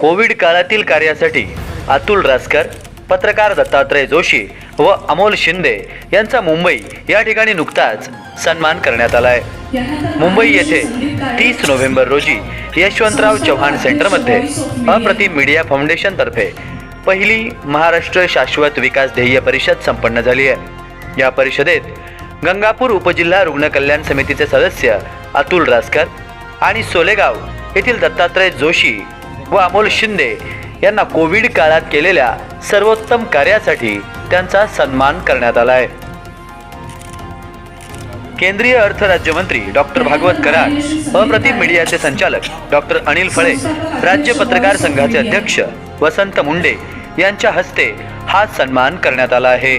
Covid काळातील कार्यासाठी अतुल रासकर पत्रकार दत्तात्रय जोशी व अमोल शिंदे यांचा मुंबई या ठिकाणी नुकताच सन्मान करण्यात आला आहे मुंबई येथे तीस नोव्हेंबर रोजी यशवंतराव चव्हाण सेंटरमध्ये अप्रतिम मीडिया फाउंडेशनतर्फे पहिली महाराष्ट्र शाश्वत विकास ध्येय परिषद संपन्न झाली आहे. या परिषदेत गंगापूर उपजिल्हा रुग्ण कल्याण समितीचे सदस्य अतुल रासकर आणि सोलेगाव येथील दत्तात्रय जोशी व अमोल शिंदे यांना कोविड काळात केलेल्या सर्वोत्तम कार्यासाठी त्यांचा सन्मान करण्यात आला आहे केंद्रीय अर्थ राज्यमंत्री डॉक्टर भागवत कराड अप्रतिम मीडियाचे संचालक डॉक्टर अनिल फळे राज्य पत्रकार संघाचे अध्यक्ष वसंत मुंडे यांच्या हस्ते हा सन्मान करण्यात आला आहे.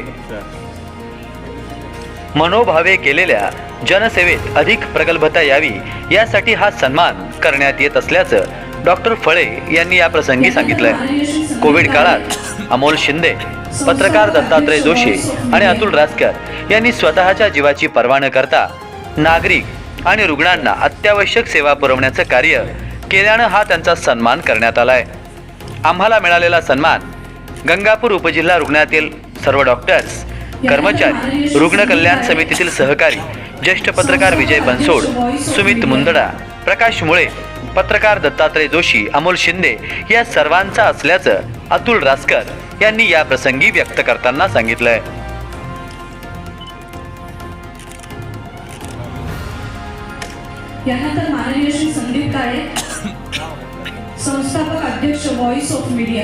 मनोभावे केलेल्या जनसेवेत अधिक प्रगल्भता यावी यासाठी हा सन्मान करण्यात येत असल्याचं डॉक्टर फळे यांनी या प्रसंगी सांगितलंय. कोविड काळात अमोल शिंदे पत्रकार दत्तात्रय जोशी आणि अतुल रासकर यांनी स्वतःच्या जीवाची पर्वा न करता नागरिक आणि रुग्णांना अत्यावश्यक सेवा पुरवण्याचं कार्य केल्यानं हा त्यांचा सन्मान करण्यात आलाय. आम्हाला मिळालेला सन्मान गंगापूर उपजिल्हा रुग्णातील सर्व डॉक्टर्स कर्मचारी रुग्ण कल्याण समितीतील सहकारी ज्येष्ठ पत्रकार विजय बनसोड सुमित मुंदडा प्रकाश मुळे पत्रकार दत्तात्रय जोशी अमोल शिंदे या सर्वांचा असल्याचं अतुल रासकर यांनी या प्रसंगी व्यक्त करताना सांगितलंय. यानंतर माननीय श्री संदीप काळे संस्थापक अध्यक्ष व्हॉइस ऑफ मीडिया